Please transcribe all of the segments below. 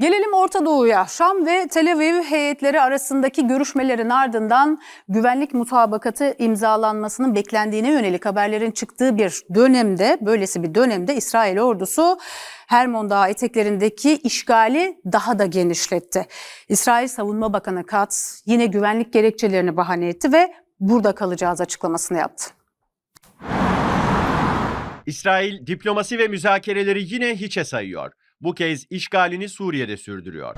Gelelim Orta Doğu'ya. Şam ve Tel Aviv heyetleri arasındaki görüşmelerin ardından güvenlik mutabakatı imzalanmasının beklendiğine yönelik haberlerin çıktığı bir dönemde, böylesi bir dönemde İsrail ordusu Hermon Dağı eteklerindeki işgali daha da genişletti. İsrail Savunma Bakanı Katz yine güvenlik gerekçelerini bahane etti ve burada kalacağız açıklamasını yaptı. İsrail diplomasi ve müzakereleri yine hiçe sayıyor. Bu kez işgalini Suriye'de sürdürüyor.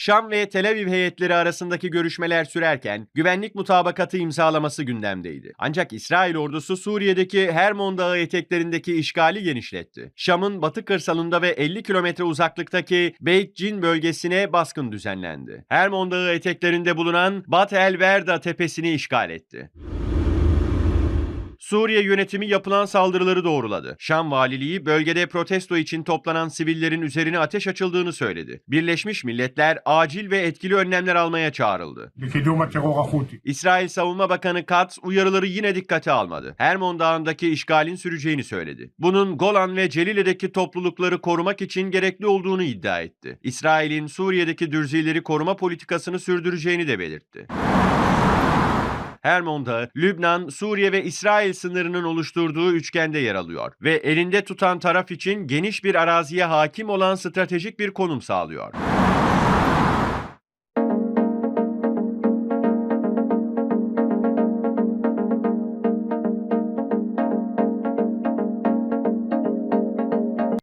Şam ve Tel Aviv heyetleri arasındaki görüşmeler sürerken güvenlik mutabakatı imzalaması gündemdeydi. Ancak İsrail ordusu Suriye'deki Hermon Dağı eteklerindeki işgali genişletti. Şam'ın batı kırsalında ve 50 kilometre uzaklıktaki Beit Cin bölgesine baskın düzenlendi. Hermon Dağı eteklerinde bulunan Bat el Verda tepesini işgal etti. Suriye yönetimi yapılan saldırıları doğruladı. Şam valiliği bölgede protesto için toplanan sivillerin üzerine ateş açıldığını söyledi. Birleşmiş Milletler acil ve etkili önlemler almaya çağrıldı. İsrail Savunma Bakanı Katz uyarıları yine dikkate almadı. Hermon Dağı'ndaki işgalin süreceğini söyledi. Bunun Golan ve Celile'deki toplulukları korumak için gerekli olduğunu iddia etti. İsrail'in Suriye'deki dürzileri koruma politikasını sürdüreceğini de belirtti. Hermon Dağı, Lübnan, Suriye ve İsrail sınırının oluşturduğu üçgende yer alıyor ve elinde tutan taraf için geniş bir araziye hakim olan stratejik bir konum sağlıyor.